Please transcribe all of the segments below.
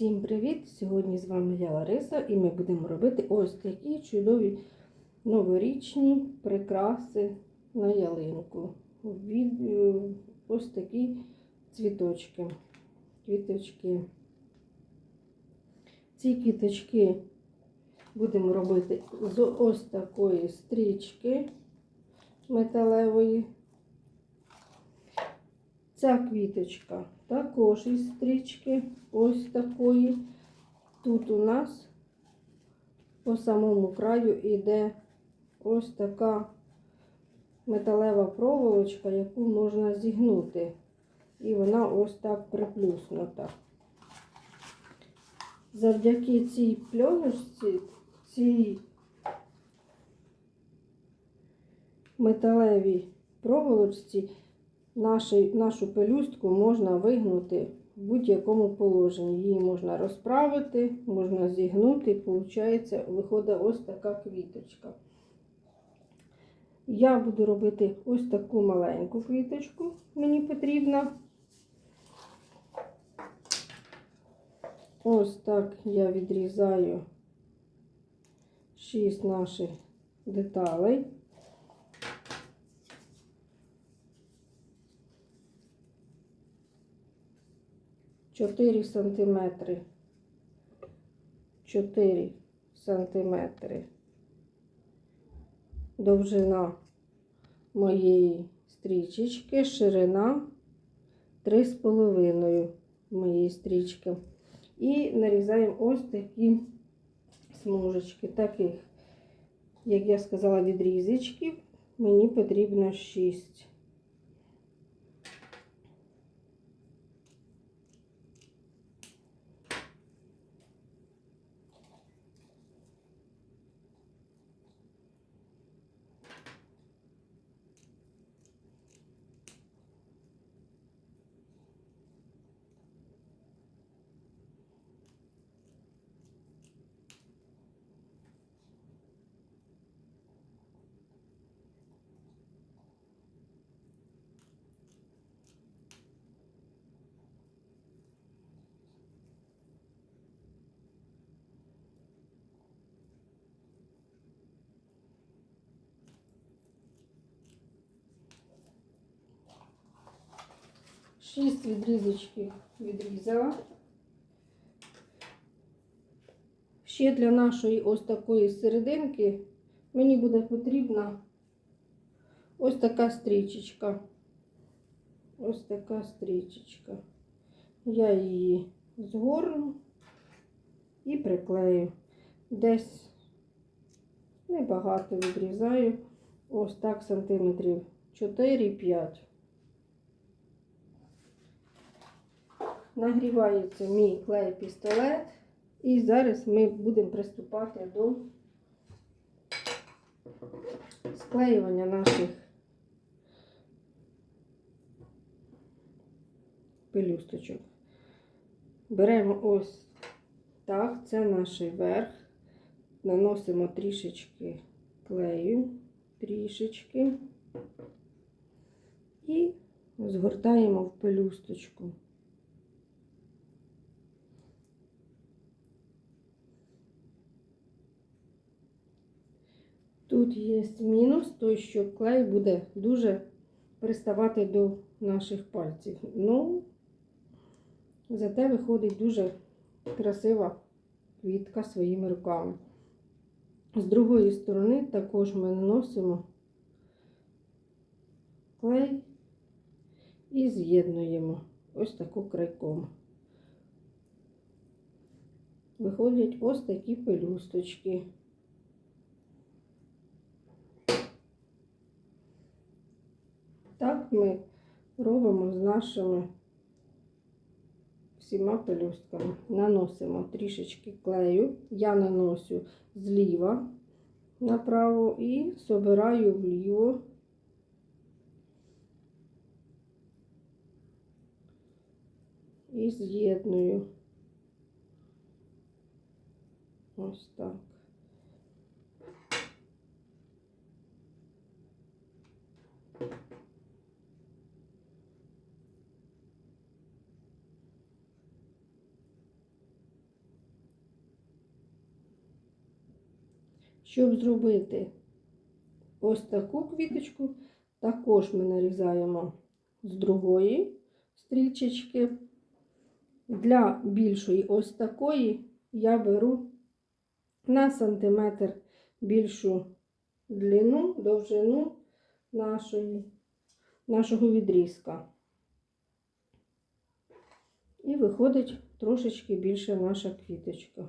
Всім привіт! Сьогодні з вами я Лариса і ми будемо робити ось такі чудові новорічні прикраси на ялинку. Від, е, ось такі цвіточки. Квіточки. Ці квіточки будемо робити з ось такої стрічки металевої. Ця квіточка також із стрічки ось такої. Тут у нас по самому краю йде ось така металева проволочка, яку можна зігнути. І вона ось так приплюснута. Завдяки цій пленочці, цій металевій проволочці, нашу, пелюстку можна вигнути в будь-якому положенні. Її можна розправити, можна зігнути, і виходить, виходить ось така квіточка. Я буду робити ось таку маленьку квіточку, мені потрібна. Ось так я відрізаю 6 наших деталей. Чотири сантиметри. Чотири сантиметри. Довжина моєї стрічечки, ширина 3,5 моєї стрічки. І нарізаємо ось такі смужечки, таких, як я сказала, відрізочків. Мені потрібно 6. Шість відрізочків відрізала. Ще для нашої ось такої серединки мені буде потрібна ось така стрічечка. Ось така стрічечка. Я її згорну і приклею. Десь небагато відрізаю. Ось так сантиметрів 4-5. Нагрівається мій клей-пістолет. І зараз ми будемо приступати до склеювання наших пелюсточок. Беремо ось так, це наш верх, наносимо трішечки клею, трішечки і згортаємо в пелюсточку. Тут є мінус, той, що клей буде дуже приставати до наших пальців. Ну, зате виходить дуже красива квітка своїми руками. З другої сторони також ми наносимо клей і з'єднуємо ось таку крайком. Виходять ось такі пелюсточки. Ми робимо з нашими всіма пелюстками. Наносимо трішечки клею. Я наношу зліва направо і собираю вліво. І з'єдную. Ось так. Щоб зробити ось таку квіточку, також ми нарізаємо з другої стрічечки. Для більшої ось такої я беру на сантиметр більшу длину, довжину нашої, нашого відрізка. І виходить трошечки більше наша квіточка.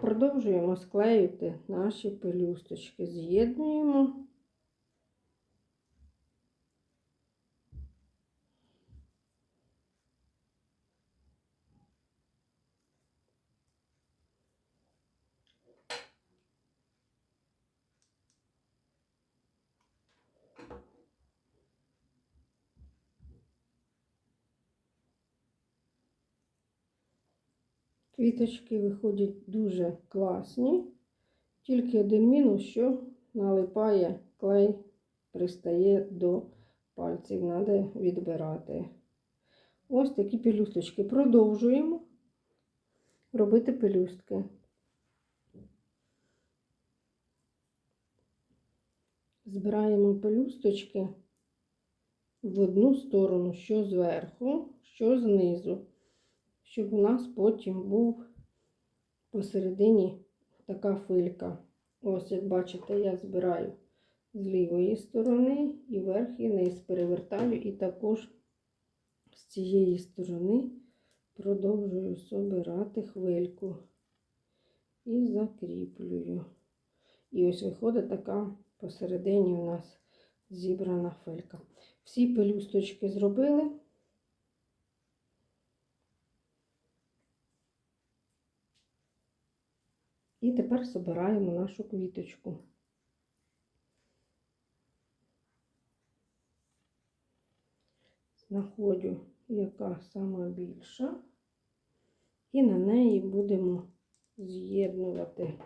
Продовжуємо склеювати наші пелюсточки. З'єднуємо. Квіточки виходять дуже класні. Тільки один мінус, що налипає клей, пристає до пальців, треба відбирати. Ось такі пелюсточки. Продовжуємо робити пелюстки. Збираємо пелюсточки в одну сторону, що зверху, що знизу щоб у нас потім був посередині така филька. Ось, як бачите, я збираю з лівої сторони і верх і низ перевертаю, і також з цієї сторони продовжую собирати хвильку і закріплюю. І ось виходить така посередині у нас зібрана филька. Всі пелюсточки зробили. І тепер збираємо нашу квіточку. Знаходжу, яка сама більша, і на неї будемо з'єднувати.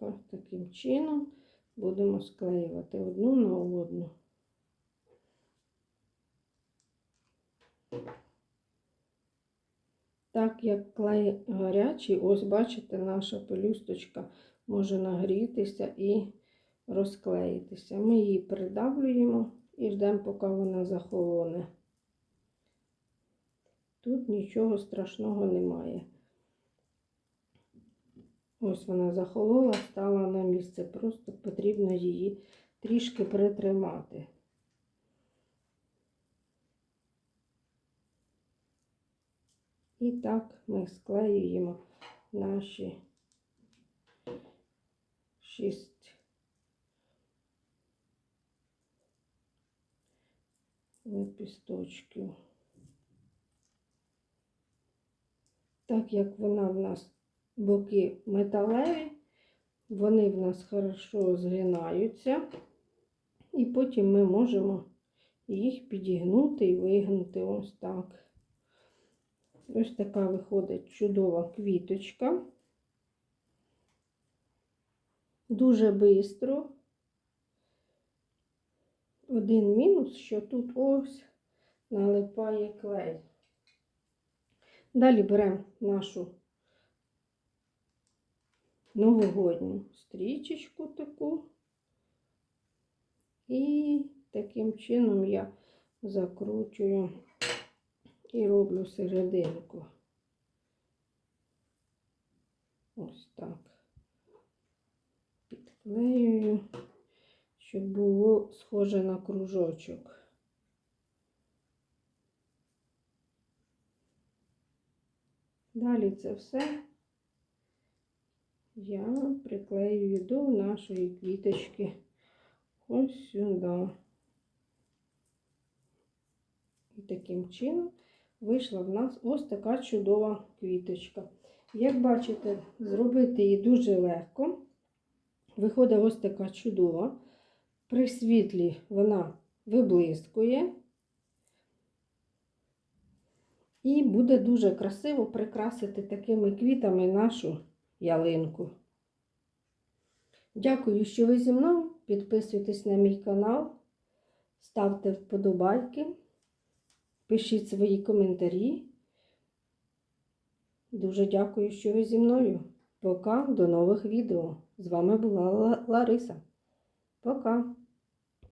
Ось таким чином будемо склеювати одну на одну. Так як клей гарячий, ось бачите, наша пелюсточка може нагрітися і розклеїтися. Ми її придавлюємо і ждемо, поки вона захолоне. Тут нічого страшного немає. Ось вона захолола, стала на місце. Просто потрібно її трішки притримати. І так ми склеюємо наші шість лепісточків. Так як вона в нас боки металеві, вони в нас хорошо згинаються, і потім ми можемо їх підігнути і вигнути ось так. Ось така виходить чудова квіточка. Дуже швидко. Один мінус, що тут ось налипає клей. Далі беремо нашу новогодню стрічечку таку. І таким чином я закручую і роблю серединку. Ось так. Підклеюю, щоб було схоже на кружочок. Далі це все я приклеюю до нашої квіточки ось сюди. І таким чином вийшла в нас ось така чудова квіточка. Як бачите, зробити її дуже легко. Виходить ось така чудова. При світлі вона виблискує. І буде дуже красиво прикрасити такими квітами нашу ялинку. Дякую, що ви зі мною. Підписуйтесь на мій канал, ставте вподобайки. Пишіть свої коментарі. Дуже дякую, що ви зі мною. Пока, до нових відео. З вами була Лариса. Пока.